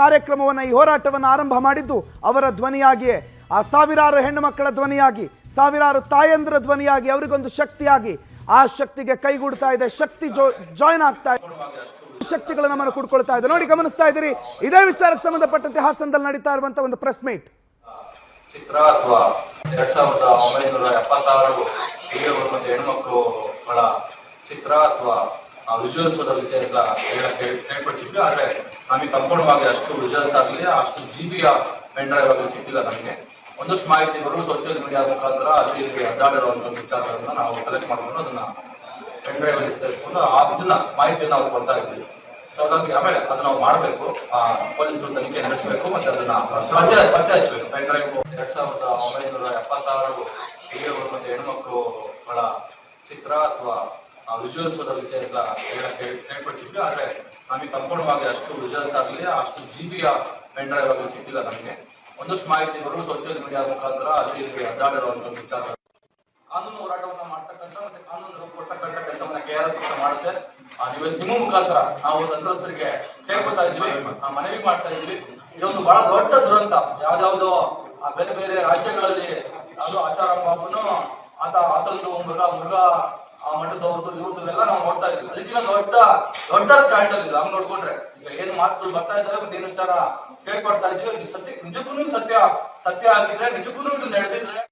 ಕಾರ್ಯಕ್ರಮವನ್ನ ಈ ಹೋರಾಟವನ್ನು ಆರಂಭ ಮಾಡಿದ್ದು ಅವರ ಧ್ವನಿಯಾಗಿಯೇ. ಆ ಸಾವಿರಾರು ಹೆಣ್ಣು ಮಕ್ಕಳ ಧ್ವನಿಯಾಗಿ, ಸಾವಿರಾರು ತಾಯಂದ್ರ ಧ್ವನಿಯಾಗಿ ಅವರಿಗೊಂದು ಶಕ್ತಿಯಾಗಿ ಆ ಶಕ್ತಿಗೆ ಕೈಗೂಡ್ತಾ ಇದೆ. ಶಕ್ತಿ ಜಾಯಿನ್ ಆಗ್ತಾ ಇದೆ. ಶಕ್ತಿಗಳು ನಮ್ಮನ್ನು ಕುಡ್ಕೊಳ್ತಾ ಇದೆ. ನೋಡಿ ಗಮನಿಸ್ತಾ ಇದ್ದೀರಿ, ಇದೇ ವಿಚಾರಕ್ಕೆ ಸಂಬಂಧಪಟ್ಟಂತೆ ಹಾಸನದಲ್ಲಿ ನಡೀತಾ ಇರುವಂತಹ ಒಂದು ಪ್ರೆಸ್ ಮೀಟ್ ಚಿತ್ರ ಅಥವಾ ಎರಡ್ ಸಾವಿರದ ಒಂಬೈನೂರ ಎಪ್ಪತ್ತಾರು ಹೆಣ್ಣುಮಕ್ಕಳು ಚಿತ್ರ ಅಥವಾ ವಿಜುವಲ್ಸ್ ಅದರಲ್ಲಿ ಎಲ್ಲ ಹೇಳ- ಹೇಳ್- ಹೇಳ್ಕೊಟ್ಟಿದ್ವಿ. ಆದ್ರೆ ನಮಗೆ ಸಂಪೂರ್ಣವಾಗಿ ಅಷ್ಟು ವಿಜುವಲ್ಸ್ ಆಗಲಿ ಅಷ್ಟು ಜಿ ಬಿಯ ಪೆನ್ ಡ್ರೈವ್ ಆಗಲಿ ಸಿಕ್ಕಿಲ್ಲ ನಮಗೆ. ಒಂದಷ್ಟು ಮಾಹಿತಿಗಳು ಸೋಷಿಯಲ್ ಮೀಡಿಯಾ ಮುಖಾಂತರ ಅಲ್ಲಿ ಇಲ್ಲಿ ಅಡ್ಡಾಡಿರುವಂತ ವಿಚಾರಗಳನ್ನ ನಾವು ಕಲೆಕ್ಟ್ ಮಾಡ್ಕೊಂಡು ಅದನ್ನ ಪೆನ್ ಡ್ರೈವ್ ಅಲ್ಲಿ ಸೇರಿಸ್ಕೊಂಡು ಅದನ್ನ ಮಾಹಿತಿಯನ್ನು ನಾವು ಕೊಡ್ತಾ ಇದ್ವಿ. ಸೊ ಹಾಗಾಗಿ ಆಮೇಲೆ ಅದನ್ನ ನಾವು ಮಾಡಬೇಕು. ಆ ಪೊಲೀಸರು ತನಿಖೆ ನಡೆಸಬೇಕು ಮತ್ತೆ ಅದನ್ನ ಪತ್ತೆ ಹಚ್ಚಬೇಕು ಪೆನ್ ಡ್ರೈವ್ ಎರಡ್ ಸಾವಿರದ ಒಂಬೈನೂರ ಎಪ್ಪತ್ತಾರು ಹಿರಿಯರು ಮತ್ತೆ ಹೆಣ್ಮಕ್ಳುಗಳ ಚಿತ್ರ ಅಥವಾ ವಿಜುವಲ್ಸ್ ಓದೋದಕ್ಕೆ ಎಲ್ಲ ಹೇಳ- ಹೇಳ್- ಹೇಳ್ಕೊಟ್ಟಿದ್ವಿ ಆದ್ರೆ ನಮಗೆ ಸಂಪೂರ್ಣವಾಗಿ ಅಷ್ಟು ವಿಜುವಲ್ಸ್ ಆಗಲಿ ಅಷ್ಟು ಜಿ ಬಿಯ ಪೆನ್ ಸಿಕ್ಕಿಲ್ಲ ನಮಗೆ. ಒಂದಷ್ಟು ಮಾಹಿತಿಗಳು ಸೋಷಿಯಲ್ ಮೀಡಿಯಾ ಮುಖಾಂತರ ಅಲ್ಲಿ ಇಲ್ಲಿ ಅಡ್ಡಾಡಿರುವಂತ ವಿಚಾರ ಕಾನೂನು ಹೋರಾಟವನ್ನು ಮಾಡ್ತಕ್ಕಂಥ ಮತ್ತೆ ಕಾನೂನು ರೂಪ ಕೊಡ್ತಕ್ಕಂಥ ಕೆಲಸವನ್ನ ಕೆ ಆರ್ ಎಸ್ ಮಾಡುತ್ತೆ. ಆ, ನಿಮ್ಮ ಮುಖಾಂತರ ನಾವು ಸಂತ್ರಸ್ತರಿಗೆ ಕೇಳ್ಕೊತಾ ಇದ್ವಿ ಮನವಿ ಮಾಡ್ತಾ ಇದ್ವಿ ಇದೊಂದು ಬಹಳ ದೊಡ್ಡ ದುರಂತ. ಯಾವ್ದಾವ್ದೋ ಆ ಬೇರೆ ಬೇರೆ ರಾಜ್ಯಗಳಲ್ಲಿ ಯಾವುದೋ ಆಶಾರಾಮ್ ಬಾಬುನು ಆತ ಆತಂದು ಮೃಗ ಮೃಗ ಆ ಮಠದವ್ರದ್ದು ಇವ್ರದ್ದು ಎಲ್ಲ ನಾವು ನೋಡ್ತಾ ಇದ್ವಿ ಅದಕ್ಕಿಂತ ದೊಡ್ಡ ದೊಡ್ಡ ಸ್ಟ್ಯಾಂಡರ್ಡ್ ಇದೆ. ಹಂಗ್ ನೋಡ್ಕೊಂಡ್ರೆ. ಈಗ ಏನ್ ಮಾತುಗಳು ಬರ್ತಾ ಇದಾವೆ ಮತ್ತೆ ಏನ್ ವಿಚಾರ ಕೇಳ್ಕೊಡ್ತಾ ಇದ್ವಿ ಇದು ಸತ್ಯ ನಿಜಕ್ಕೂ ಸತ್ಯ ಸತ್ಯ ಆಗಿದ್ರೆ ನಿಜಕ್ಕೂ ಇದು ನಡೆದಿದ್ರೆ